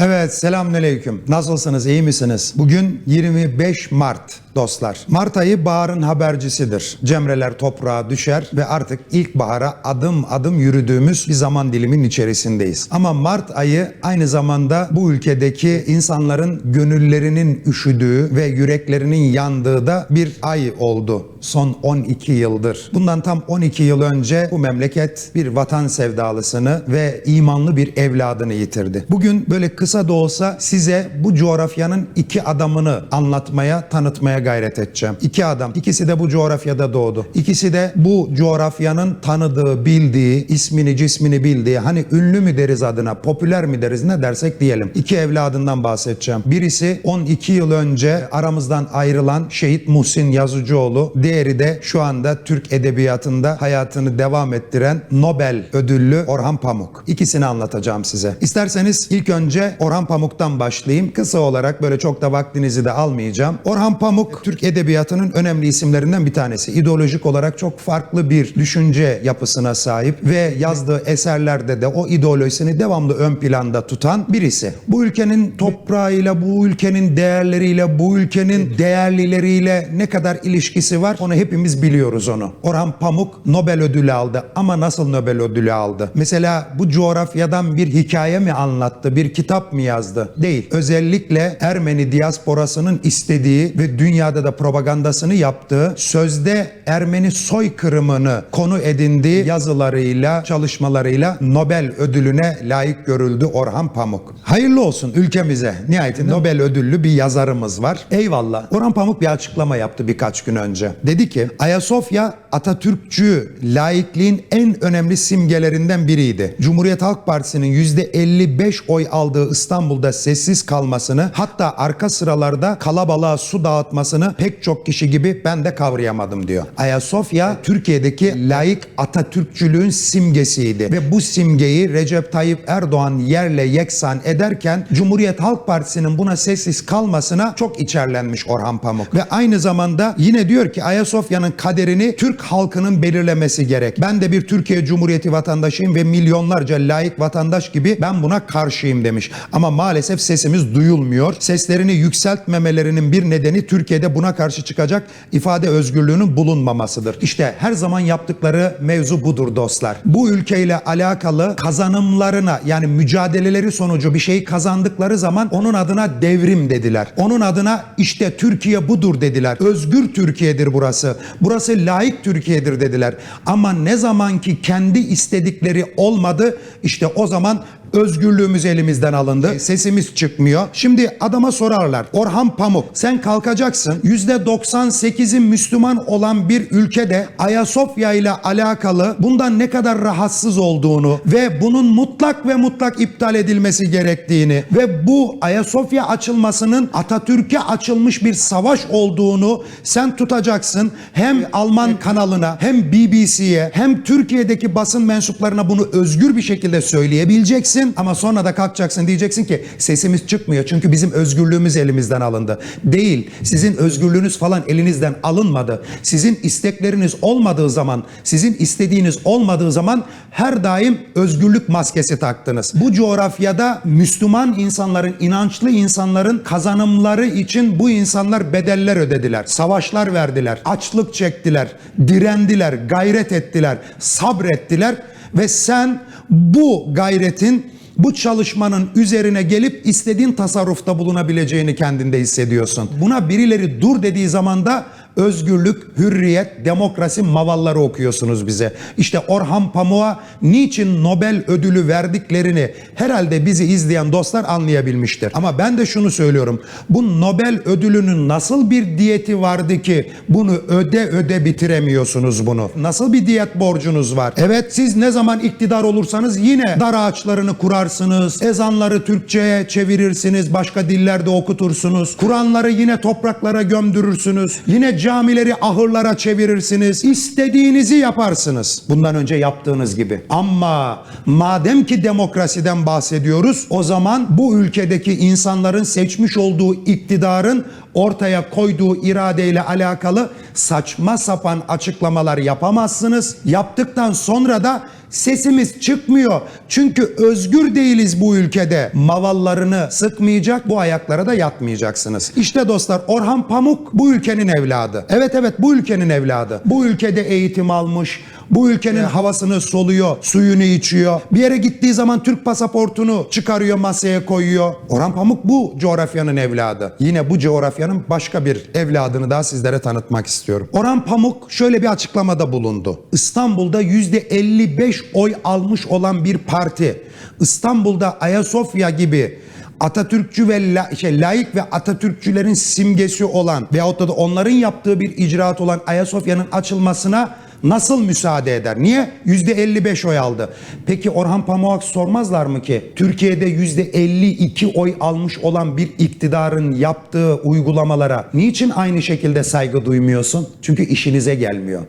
Evet selamünaleyküm. Nasılsınız iyi misiniz? Bugün 25 Mart dostlar. Mart ayı baharın habercisidir. Cemreler toprağa düşer ve artık ilkbahara adım adım yürüdüğümüz bir zaman diliminin içerisindeyiz. Ama Mart ayı aynı zamanda bu ülkedeki insanların gönüllerinin üşüdüğü ve yüreklerinin yandığı da bir ay oldu son 12 yıldır. Bundan tam 12 yıl önce bu memleket bir vatan sevdalısını ve imanlı bir evladını yitirdi. Bugün böyle kısa da olsa size bu coğrafyanın iki adamını anlatmaya, tanıtmaya gayret edeceğim. İki adam. İkisi de bu coğrafyada doğdu. İkisi de bu coğrafyanın tanıdığı, bildiği, ismini, cismini bildiği, hani ünlü mü deriz adına, popüler mi deriz ne dersek diyelim. İki evladından bahsedeceğim. Birisi 12 yıl önce aramızdan ayrılan şehit Muhsin Yazıcıoğlu. Diğeri de şu anda Türk edebiyatında hayatını devam ettiren Nobel ödüllü Orhan Pamuk. İkisini anlatacağım size. İsterseniz ilk önce Orhan Pamuk'tan başlayayım. Kısa olarak böyle çok da vaktinizi de almayacağım. Orhan Pamuk Türk edebiyatının önemli isimlerinden bir tanesi. İdeolojik olarak çok farklı bir düşünce yapısına sahip ve yazdığı eserlerde de o ideolojisini devamlı ön planda tutan birisi. Bu ülkenin toprağıyla, bu ülkenin değerleriyle, bu ülkenin değerlileriyle ne kadar ilişkisi var onu hepimiz biliyoruz onu. Orhan Pamuk Nobel ödülü aldı ama nasıl Nobel ödülü aldı? Mesela bu coğrafyadan bir hikaye mi anlattı, bir kitap mı yazdı? Değil. Özellikle Ermeni diasporasının istediği ve dünyada da propagandasını yaptığı sözde Ermeni soykırımını konu edindiği yazılarıyla, çalışmalarıyla Nobel ödülüne layık görüldü Orhan Pamuk. Hayırlı olsun ülkemize. Nihayetinde Nobel ödüllü bir yazarımız var. Eyvallah. Orhan Pamuk bir açıklama yaptı birkaç gün önce. Dedi ki Ayasofya Atatürkçü laikliğin en önemli simgelerinden biriydi. Cumhuriyet Halk Partisi'nin %55 oy aldığı İstanbul'da sessiz kalmasını hatta arka sıralarda kalabalığa su dağıtmasını pek çok kişi gibi ben de kavrayamadım diyor. Ayasofya Türkiye'deki laik Atatürkçülüğün simgesiydi ve bu simgeyi Recep Tayyip Erdoğan yerle yeksan ederken Cumhuriyet Halk Partisi'nin buna sessiz kalmasına çok içerlenmiş Orhan Pamuk. Ve aynı zamanda yine diyor ki Ayasofya'nın kaderini Türk halkının belirlemesi gerek. Ben de bir Türkiye Cumhuriyeti vatandaşıyım ve milyonlarca laik vatandaş gibi ben buna karşıyım demiş. Ama maalesef sesimiz duyulmuyor. Seslerini yükseltmemelerinin bir nedeni Türkiye'de buna karşı çıkacak ifade özgürlüğünün bulunmamasıdır. İşte her zaman yaptıkları mevzu budur dostlar. Bu ülkeyle alakalı kazanımlarına yani mücadeleleri sonucu bir şeyi kazandıkları zaman onun adına devrim dediler. Onun adına işte Türkiye budur dediler. Özgür Türkiye'dir burası. Burası layık Türkiye'dir dediler. Ama ne zaman ki kendi istedikleri olmadı işte o zaman Özgürlüğümüz elimizden alındı. Sesimiz çıkmıyor. Şimdi adama sorarlar. Orhan Pamuk sen kalkacaksın. %98'i Müslüman olan bir ülkede Ayasofya ile alakalı bundan ne kadar rahatsız olduğunu ve bunun mutlak ve mutlak iptal edilmesi gerektiğini ve bu Ayasofya açılmasının Atatürk'e açılmış bir savaş olduğunu sen tutacaksın. Hem Alman kanalına hem BBC'ye hem Türkiye'deki basın mensuplarına bunu özgür bir şekilde söyleyebileceksin ama sonra da kalkacaksın diyeceksin ki sesimiz çıkmıyor çünkü bizim özgürlüğümüz elimizden alındı. Değil. Sizin özgürlüğünüz falan elinizden alınmadı. Sizin istekleriniz olmadığı zaman, sizin istediğiniz olmadığı zaman her daim özgürlük maskesi taktınız. Bu coğrafyada Müslüman insanların, inançlı insanların kazanımları için bu insanlar bedeller ödediler. Savaşlar verdiler, açlık çektiler, direndiler, gayret ettiler, sabrettiler ve sen bu gayretin bu çalışmanın üzerine gelip istediğin tasarrufta bulunabileceğini kendinde hissediyorsun. Buna birileri dur dediği zaman da özgürlük, hürriyet, demokrasi mavalları okuyorsunuz bize. İşte Orhan Pamuk'a niçin Nobel ödülü verdiklerini herhalde bizi izleyen dostlar anlayabilmiştir. Ama ben de şunu söylüyorum. Bu Nobel ödülünün nasıl bir diyeti vardı ki bunu öde öde bitiremiyorsunuz bunu? Nasıl bir diyet borcunuz var? Evet siz ne zaman iktidar olursanız yine dar ağaçlarını kurarsınız. Ezanları Türkçe'ye çevirirsiniz. Başka dillerde okutursunuz. Kur'anları yine topraklara gömdürürsünüz. Yine camileri ahırlara çevirirsiniz. İstediğinizi yaparsınız. Bundan önce yaptığınız gibi. Ama madem ki demokrasiden bahsediyoruz o zaman bu ülkedeki insanların seçmiş olduğu iktidarın ortaya koyduğu iradeyle alakalı saçma sapan açıklamalar yapamazsınız. Yaptıktan sonra da sesimiz çıkmıyor. Çünkü özgür değiliz bu ülkede. Mavallarını sıkmayacak, bu ayaklara da yatmayacaksınız. İşte dostlar Orhan Pamuk bu ülkenin evladı. Evet evet bu ülkenin evladı. Bu ülkede eğitim almış, bu ülkenin havasını soluyor, suyunu içiyor. Bir yere gittiği zaman Türk pasaportunu çıkarıyor, masaya koyuyor. Orhan Pamuk bu coğrafyanın evladı. Yine bu coğrafyanın başka bir evladını daha sizlere tanıtmak istiyorum. Orhan Pamuk şöyle bir açıklamada bulundu. İstanbul'da %55 oy almış olan bir parti. İstanbul'da Ayasofya gibi Atatürkçü ve la, şey, laik ve Atatürkçülerin simgesi olan veyahut da onların yaptığı bir icraat olan Ayasofya'nın açılmasına nasıl müsaade eder? Niye? %55 oy aldı. Peki Orhan Pamuk'a sormazlar mı ki Türkiye'de %52 oy almış olan bir iktidarın yaptığı uygulamalara niçin aynı şekilde saygı duymuyorsun? Çünkü işinize gelmiyor.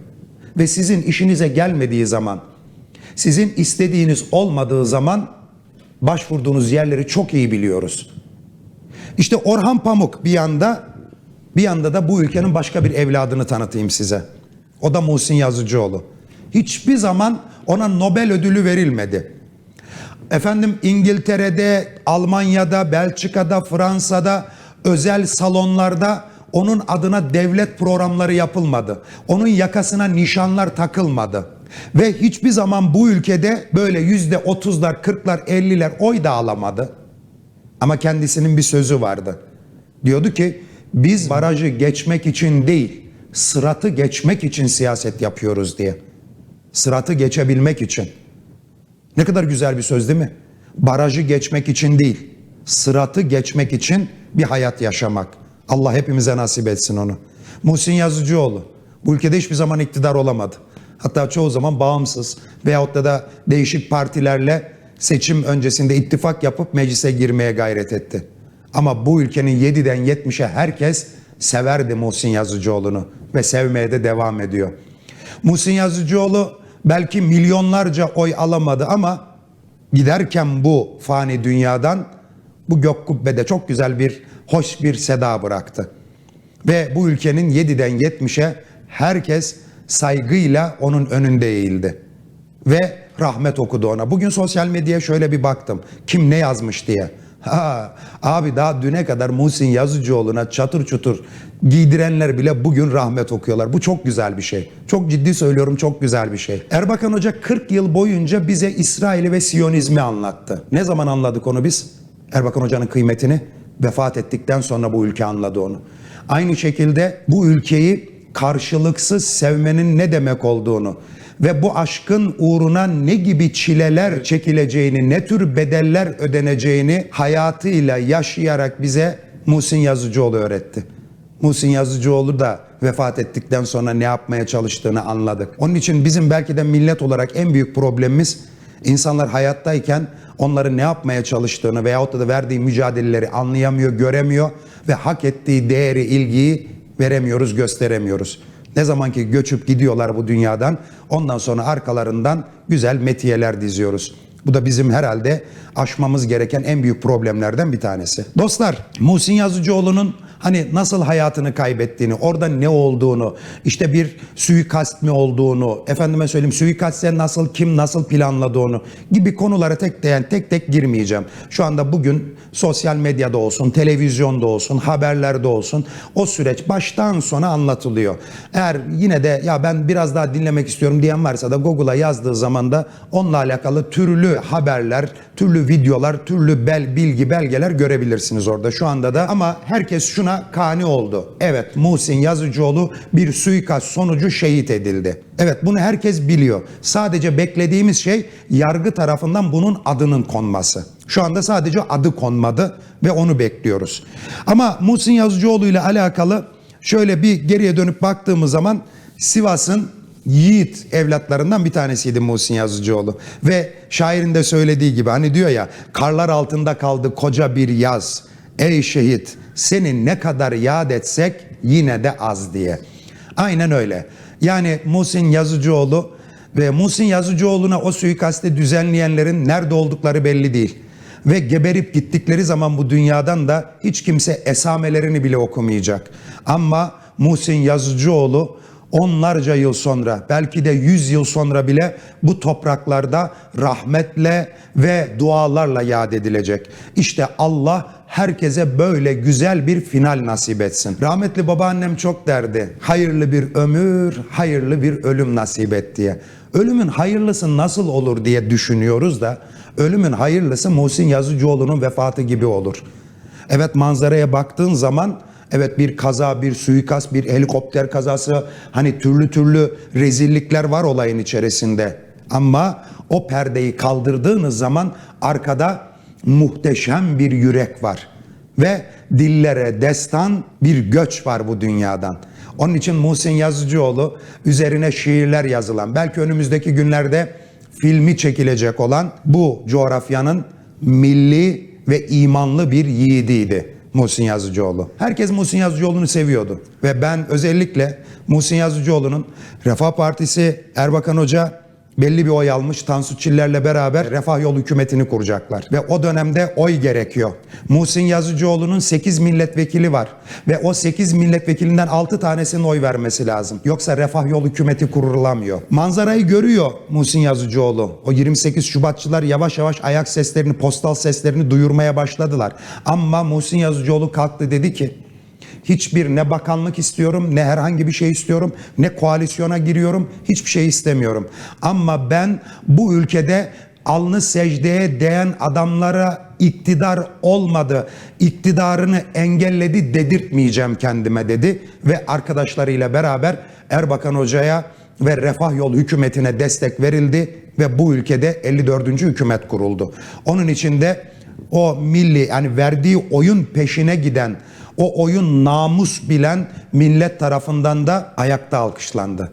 Ve sizin işinize gelmediği zaman, sizin istediğiniz olmadığı zaman başvurduğunuz yerleri çok iyi biliyoruz. İşte Orhan Pamuk bir yanda, bir yanda da bu ülkenin başka bir evladını tanıtayım size. O da Muhsin Yazıcıoğlu. Hiçbir zaman ona Nobel ödülü verilmedi. Efendim İngiltere'de, Almanya'da, Belçika'da, Fransa'da özel salonlarda onun adına devlet programları yapılmadı. Onun yakasına nişanlar takılmadı. Ve hiçbir zaman bu ülkede böyle yüzde otuzlar, kırklar, elliler oy da alamadı. Ama kendisinin bir sözü vardı. Diyordu ki biz barajı geçmek için değil, sıratı geçmek için siyaset yapıyoruz diye. Sıratı geçebilmek için. Ne kadar güzel bir söz değil mi? Barajı geçmek için değil, sıratı geçmek için bir hayat yaşamak. Allah hepimize nasip etsin onu. Muhsin Yazıcıoğlu bu ülkede hiçbir zaman iktidar olamadı. Hatta çoğu zaman bağımsız veyahut da, da değişik partilerle seçim öncesinde ittifak yapıp meclise girmeye gayret etti. Ama bu ülkenin 7'den 70'e herkes severdi Muhsin Yazıcıoğlu'nu ve sevmeye de devam ediyor. Muhsin Yazıcıoğlu belki milyonlarca oy alamadı ama giderken bu fani dünyadan bu gök kubbede çok güzel bir hoş bir seda bıraktı. Ve bu ülkenin 7'den 70'e herkes saygıyla onun önünde eğildi. Ve rahmet okudu ona. Bugün sosyal medyaya şöyle bir baktım. Kim ne yazmış diye. Ha, abi daha düne kadar Muhsin Yazıcıoğlu'na çatır çutur giydirenler bile bugün rahmet okuyorlar. Bu çok güzel bir şey. Çok ciddi söylüyorum çok güzel bir şey. Erbakan Hoca 40 yıl boyunca bize İsrail'i ve Siyonizmi anlattı. Ne zaman anladık onu biz? Erbakan Hoca'nın kıymetini vefat ettikten sonra bu ülke anladı onu. Aynı şekilde bu ülkeyi karşılıksız sevmenin ne demek olduğunu ve bu aşkın uğruna ne gibi çileler çekileceğini, ne tür bedeller ödeneceğini hayatıyla yaşayarak bize Muhsin Yazıcıoğlu öğretti. Muhsin Yazıcıoğlu da vefat ettikten sonra ne yapmaya çalıştığını anladık. Onun için bizim belki de millet olarak en büyük problemimiz insanlar hayattayken onların ne yapmaya çalıştığını veyahut da verdiği mücadeleleri anlayamıyor, göremiyor ve hak ettiği değeri, ilgiyi veremiyoruz, gösteremiyoruz. Ne zaman ki göçüp gidiyorlar bu dünyadan ondan sonra arkalarından güzel metiyeler diziyoruz. Bu da bizim herhalde aşmamız gereken en büyük problemlerden bir tanesi. Dostlar, Muhsin Yazıcıoğlu'nun hani nasıl hayatını kaybettiğini, orada ne olduğunu, işte bir suikast mi olduğunu, efendime söyleyeyim suikaste nasıl, kim nasıl planladı onu gibi konulara tek tek tek tek girmeyeceğim. Şu anda bugün sosyal medyada olsun, televizyonda olsun, haberlerde olsun o süreç baştan sona anlatılıyor. Eğer yine de ya ben biraz daha dinlemek istiyorum diyen varsa da Google'a yazdığı zaman da onunla alakalı türlü haberler, türlü videolar, türlü bel bilgi belgeler görebilirsiniz orada şu anda da. Ama herkes şuna kani oldu. Evet Muhsin Yazıcıoğlu bir suikast sonucu şehit edildi. Evet bunu herkes biliyor. Sadece beklediğimiz şey yargı tarafından bunun adının konması. Şu anda sadece adı konmadı ve onu bekliyoruz. Ama Muhsin Yazıcıoğlu ile alakalı şöyle bir geriye dönüp baktığımız zaman Sivas'ın yiğit evlatlarından bir tanesiydi Muhsin Yazıcıoğlu. Ve şairin de söylediği gibi hani diyor ya karlar altında kaldı koca bir yaz. Ey şehit seni ne kadar yad etsek yine de az diye. Aynen öyle. Yani Muhsin Yazıcıoğlu ve Muhsin Yazıcıoğlu'na o suikaste düzenleyenlerin nerede oldukları belli değil. ve geberip gittikleri zaman bu dünyadan da hiç kimse esamelerini bile okumayacak. Ama Muhsin Yazıcıoğlu onlarca yıl sonra belki de yüz yıl sonra bile bu topraklarda rahmetle ve dualarla yad edilecek. İşte Allah herkese böyle güzel bir final nasip etsin. Rahmetli babaannem çok derdi. Hayırlı bir ömür, hayırlı bir ölüm nasip et diye. Ölümün hayırlısı nasıl olur diye düşünüyoruz da ölümün hayırlısı Muhsin Yazıcıoğlu'nun vefatı gibi olur. Evet manzaraya baktığın zaman evet bir kaza, bir suikast, bir helikopter kazası hani türlü türlü rezillikler var olayın içerisinde. Ama o perdeyi kaldırdığınız zaman arkada muhteşem bir yürek var. Ve dillere destan bir göç var bu dünyadan. Onun için Muhsin Yazıcıoğlu üzerine şiirler yazılan, belki önümüzdeki günlerde filmi çekilecek olan bu coğrafyanın milli ve imanlı bir yiğidiydi Muhsin Yazıcıoğlu. Herkes Muhsin Yazıcıoğlu'nu seviyordu. Ve ben özellikle Muhsin Yazıcıoğlu'nun Refah Partisi Erbakan Hoca belli bir oy almış Tansu Çiller'le beraber Refah Yol hükümetini kuracaklar. Ve o dönemde oy gerekiyor. Muhsin Yazıcıoğlu'nun 8 milletvekili var. Ve o 8 milletvekilinden 6 tanesinin oy vermesi lazım. Yoksa Refah Yol hükümeti kurulamıyor. Manzarayı görüyor Muhsin Yazıcıoğlu. O 28 Şubatçılar yavaş yavaş ayak seslerini, postal seslerini duyurmaya başladılar. Ama Muhsin Yazıcıoğlu kalktı dedi ki Hiçbir ne bakanlık istiyorum, ne herhangi bir şey istiyorum, ne koalisyona giriyorum, hiçbir şey istemiyorum. Ama ben bu ülkede alnı secdeye değen adamlara iktidar olmadı, iktidarını engelledi dedirtmeyeceğim kendime dedi ve arkadaşlarıyla beraber Erbakan Hoca'ya ve Refah Yol hükümetine destek verildi ve bu ülkede 54. hükümet kuruldu. Onun içinde o milli yani verdiği oyun peşine giden o oyun namus bilen millet tarafından da ayakta alkışlandı.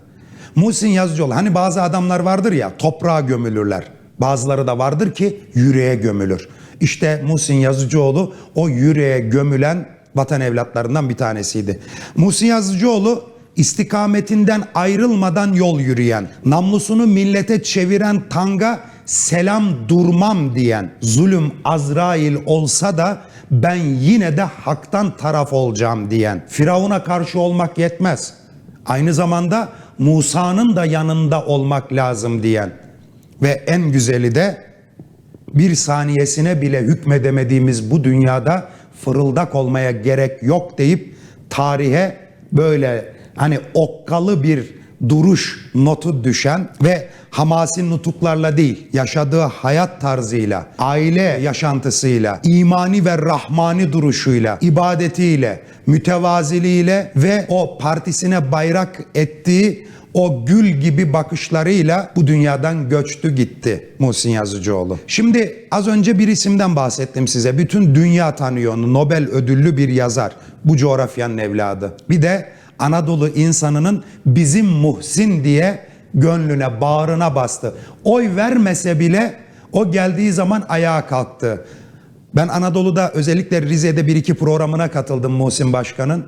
Muhsin Yazıcıoğlu hani bazı adamlar vardır ya toprağa gömülürler. Bazıları da vardır ki yüreğe gömülür. İşte Muhsin Yazıcıoğlu o yüreğe gömülen vatan evlatlarından bir tanesiydi. Muhsin Yazıcıoğlu istikametinden ayrılmadan yol yürüyen, namlusunu millete çeviren tanga selam durmam diyen zulüm Azrail olsa da ben yine de haktan taraf olacağım diyen Firavun'a karşı olmak yetmez. Aynı zamanda Musa'nın da yanında olmak lazım diyen ve en güzeli de bir saniyesine bile hükmedemediğimiz bu dünyada fırıldak olmaya gerek yok deyip tarihe böyle hani okkalı bir duruş notu düşen ve hamasi nutuklarla değil, yaşadığı hayat tarzıyla, aile yaşantısıyla, imani ve rahmani duruşuyla, ibadetiyle, mütevaziliğiyle ve o partisine bayrak ettiği o gül gibi bakışlarıyla bu dünyadan göçtü gitti Muhsin Yazıcıoğlu. Şimdi az önce bir isimden bahsettim size. Bütün dünya tanıyor onu. Nobel ödüllü bir yazar. Bu coğrafyanın evladı. Bir de Anadolu insanının bizim Muhsin diye gönlüne, bağrına bastı. Oy vermese bile o geldiği zaman ayağa kalktı. Ben Anadolu'da özellikle Rize'de bir iki programına katıldım Muhsin Başkan'ın.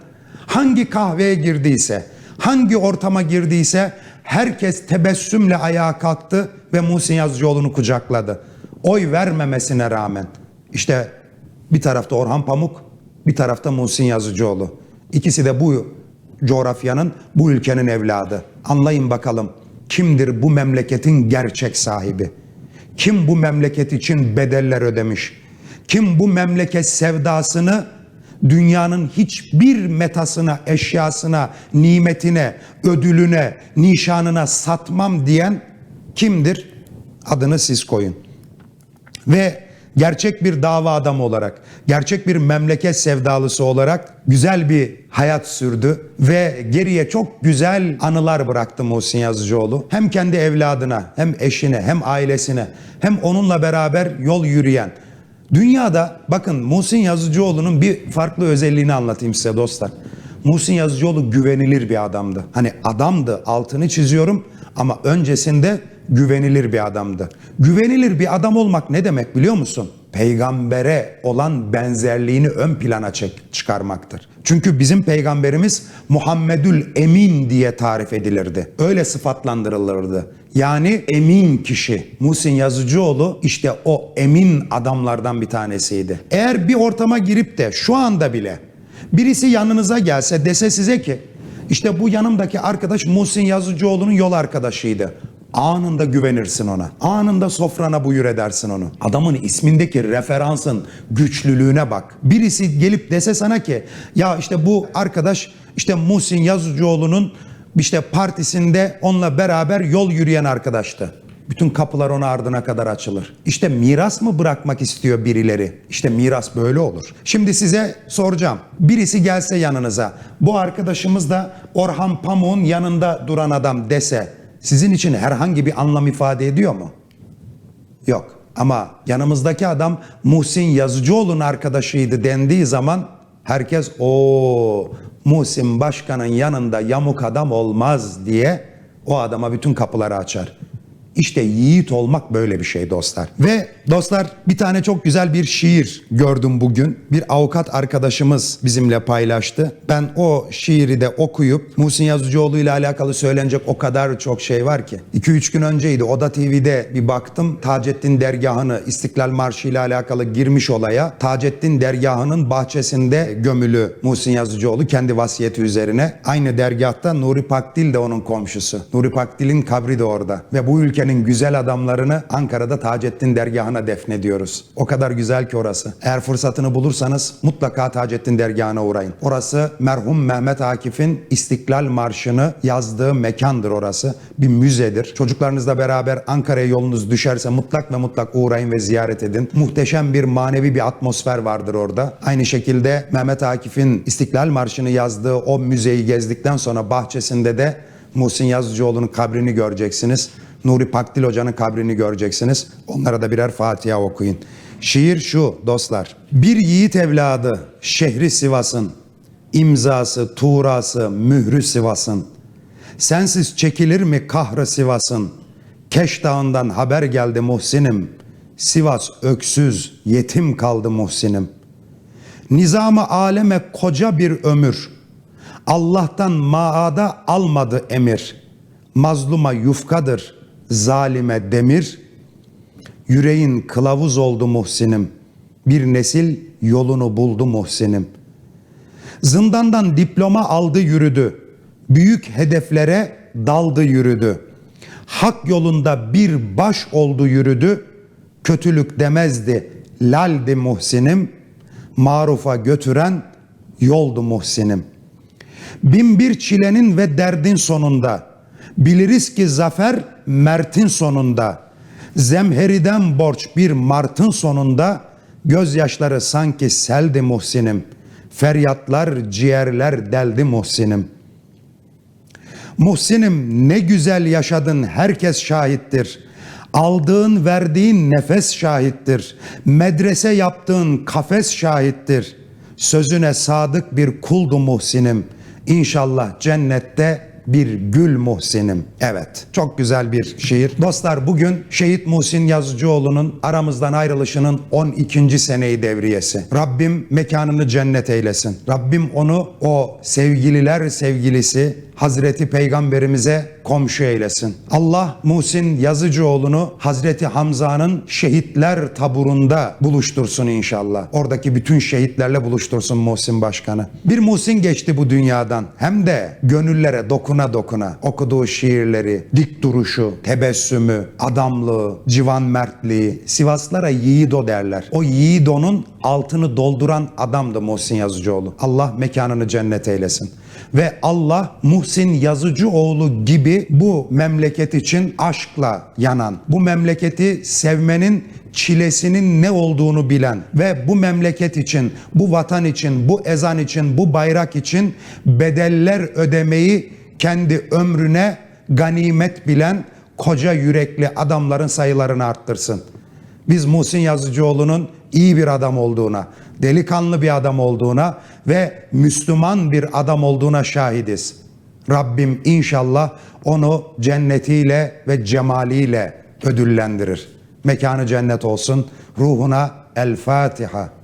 Hangi kahveye girdiyse, hangi ortama girdiyse herkes tebessümle ayağa kalktı ve Muhsin Yazıcıoğlu'nu kucakladı. Oy vermemesine rağmen. İşte bir tarafta Orhan Pamuk, bir tarafta Muhsin Yazıcıoğlu. İkisi de bu coğrafyanın, bu ülkenin evladı. Anlayın bakalım kimdir bu memleketin gerçek sahibi? Kim bu memleket için bedeller ödemiş? Kim bu memleket sevdasını dünyanın hiçbir metasına, eşyasına, nimetine, ödülüne, nişanına satmam diyen kimdir? Adını siz koyun. Ve gerçek bir dava adamı olarak, gerçek bir memleket sevdalısı olarak güzel bir hayat sürdü ve geriye çok güzel anılar bıraktı Muhsin Yazıcıoğlu. Hem kendi evladına, hem eşine, hem ailesine, hem onunla beraber yol yürüyen. Dünyada bakın Muhsin Yazıcıoğlu'nun bir farklı özelliğini anlatayım size dostlar. Muhsin Yazıcıoğlu güvenilir bir adamdı. Hani adamdı altını çiziyorum ama öncesinde güvenilir bir adamdı. Güvenilir bir adam olmak ne demek biliyor musun? peygambere olan benzerliğini ön plana çek, çıkarmaktır. Çünkü bizim peygamberimiz Muhammedül Emin diye tarif edilirdi. Öyle sıfatlandırılırdı. Yani emin kişi. Muhsin Yazıcıoğlu işte o emin adamlardan bir tanesiydi. Eğer bir ortama girip de şu anda bile birisi yanınıza gelse dese size ki işte bu yanımdaki arkadaş Muhsin Yazıcıoğlu'nun yol arkadaşıydı. Anında güvenirsin ona. Anında sofrana buyur edersin onu. Adamın ismindeki referansın güçlülüğüne bak. Birisi gelip dese sana ki ya işte bu arkadaş işte Muhsin Yazıcıoğlu'nun işte partisinde onunla beraber yol yürüyen arkadaştı. Bütün kapılar ona ardına kadar açılır. İşte miras mı bırakmak istiyor birileri? İşte miras böyle olur. Şimdi size soracağım. Birisi gelse yanınıza, bu arkadaşımız da Orhan Pamuk'un yanında duran adam dese, sizin için herhangi bir anlam ifade ediyor mu? Yok. Ama yanımızdaki adam Muhsin Yazıcıoğlu'nun arkadaşıydı dendiği zaman herkes o Muhsin Başkan'ın yanında yamuk adam olmaz diye o adama bütün kapıları açar. İşte yiğit olmak böyle bir şey dostlar. Ve dostlar bir tane çok güzel bir şiir gördüm bugün. Bir avukat arkadaşımız bizimle paylaştı. Ben o şiiri de okuyup Muhsin Yazıcıoğlu ile alakalı söylenecek o kadar çok şey var ki. 2-3 gün önceydi Oda TV'de bir baktım. Taceddin Dergahı'nı İstiklal Marşı ile alakalı girmiş olaya. Taceddin Dergahı'nın bahçesinde gömülü Muhsin Yazıcıoğlu kendi vasiyeti üzerine. Aynı dergahta Nuri Pakdil de onun komşusu. Nuri Pakdil'in kabri de orada. Ve bu ülkenin güzel adamlarını Ankara'da Taceddin Dergahı'na defnediyoruz. O kadar güzel ki orası. Eğer fırsatını bulursanız mutlaka Taceddin Dergahı'na uğrayın. Orası merhum Mehmet Akif'in İstiklal Marşı'nı yazdığı mekandır orası. Bir müzedir. Çocuklarınızla beraber Ankara'ya yolunuz düşerse mutlak ve mutlak uğrayın ve ziyaret edin. Muhteşem bir manevi bir atmosfer vardır orada. Aynı şekilde Mehmet Akif'in İstiklal Marşı'nı yazdığı o müzeyi gezdikten sonra bahçesinde de Muhsin Yazıcıoğlu'nun kabrini göreceksiniz. Nuri Pakdil Hoca'nın kabrini göreceksiniz. Onlara da birer Fatiha okuyun. Şiir şu dostlar. Bir yiğit evladı şehri Sivas'ın, imzası, tuğrası, mührü Sivas'ın. Sensiz çekilir mi kahrı Sivas'ın? Keş dağından haber geldi Muhsin'im. Sivas öksüz, yetim kaldı Muhsin'im. Nizamı aleme koca bir ömür. Allah'tan maada almadı emir. Mazluma yufkadır, zalime demir. Yüreğin kılavuz oldu Muhsin'im. Bir nesil yolunu buldu Muhsin'im. Zindandan diploma aldı yürüdü. Büyük hedeflere daldı yürüdü. Hak yolunda bir baş oldu yürüdü. Kötülük demezdi, laldi Muhsin'im. Marufa götüren yoldu Muhsin'im. Bin bir çilenin ve derdin sonunda biliriz ki zafer mertin sonunda. Zemheriden borç bir martın sonunda gözyaşları sanki seldi Muhsin'im. Feryatlar ciğerler deldi Muhsin'im. Muhsin'im ne güzel yaşadın herkes şahittir. Aldığın verdiğin nefes şahittir. Medrese yaptığın kafes şahittir. Sözüne sadık bir kuldu Muhsin'im. İnşallah cennette bir gül Muhsin'im. Evet çok güzel bir şiir. Dostlar bugün Şehit Muhsin Yazıcıoğlu'nun aramızdan ayrılışının 12. seneyi devriyesi. Rabbim mekanını cennet eylesin. Rabbim onu o sevgililer sevgilisi Hazreti Peygamberimize komşu eylesin. Allah Muhsin Yazıcıoğlu'nu Hazreti Hamza'nın şehitler taburunda buluştursun inşallah. Oradaki bütün şehitlerle buluştursun Muhsin Başkanı. Bir Muhsin geçti bu dünyadan. Hem de gönüllere dokuna dokuna. Okuduğu şiirleri, dik duruşu, tebessümü, adamlığı, civan mertliği. Sivaslara yiğido derler. O yiğidonun altını dolduran adamdı Muhsin Yazıcıoğlu. Allah mekanını cennet eylesin. Ve Allah Muhsin Yazıcıoğlu gibi bu memleket için aşkla yanan, bu memleketi sevmenin çilesinin ne olduğunu bilen ve bu memleket için, bu vatan için, bu ezan için, bu bayrak için bedeller ödemeyi kendi ömrüne ganimet bilen koca yürekli adamların sayılarını arttırsın. Biz Muhsin Yazıcıoğlu'nun iyi bir adam olduğuna, delikanlı bir adam olduğuna ve Müslüman bir adam olduğuna şahidiz. Rabbim inşallah onu cennetiyle ve cemaliyle ödüllendirir. Mekanı cennet olsun. Ruhuna El Fatiha.